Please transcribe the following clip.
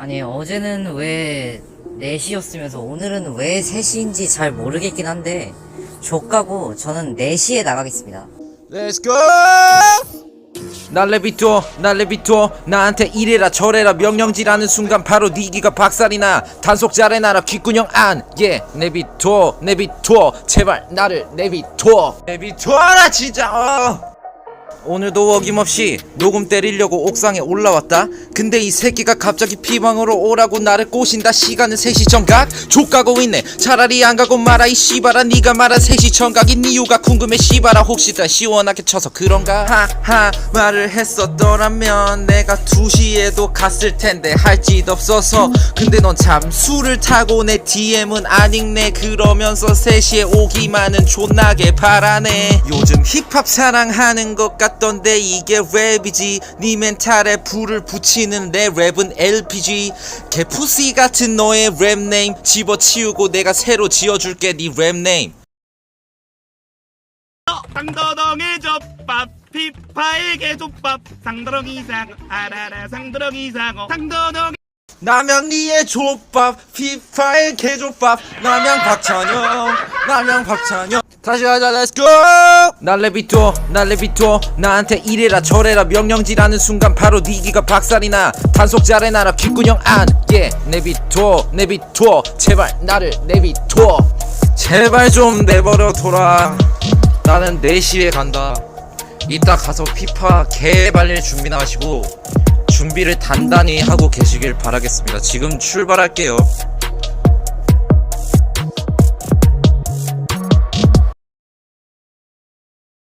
아니 어제는 왜 4시였으면서 오늘은 왜 3시인지 잘 모르겠긴 한데 족가고 저는 4시에 나가겠습니다 Let's go! 날레비토 날레비토 나한테 이래라 저래라 명령지라는 순간 바로 니기가 박살이나 단속 잘해놔라 귓구녕 안예 내비토 내비토 제발 나를 내비토 내비토라 진짜 어. 오늘도 어김없이 녹음 때리려고 옥상에 올라왔다. 근데 이 새끼가 갑자기 피방으로 오라고 나를 꼬신다. 시간은 3시 정각. 족가고 있네. 차라리 안 가고 말아 이 씨발아. 네가 말한 3시 정각인 이유가 궁금해 씨발아. 혹시 다 시원하게 쳐서 그런가? 하하 말을 했었더라면 내가 2시에도 갔을 텐데 할 짓 없어서. 근데 넌참 술을 타고 내 DM은 안 읽네 그러면서 3시에 오기만은 존나게 바라네. 요즘 힙합 사랑하는 것 같 던데 이게 랩이지. 네 멘탈에 불을 붙이는 내 랩은 LPG 개푸시 같은 너의 랩네임 집어치우고 내가 새로 지어줄게 네 랩네임. 상도동의 족밥 피파의 개족밥. 상도동이 사고 아라라 상도동이 사고 상도동 남양리의 족밥 피파의 개족밥. 남양 박찬영 남양 박찬영 다시 하자 렛츠고 날레비토 날레비토 나한테 이래라 저래라. 명령지라는 순간 바로 니기가 박살이나. 단속 잘해놔라 귓구녕 안예 내비토 내비토 제발 나를 내비토 제발 좀 내버려 둬라. 나는 4시에 간다. 이따 가서 피파 개발릴 준비나 하시고 준비를 단단히 하고 계시길 바라겠습니다. 지금 출발할게요.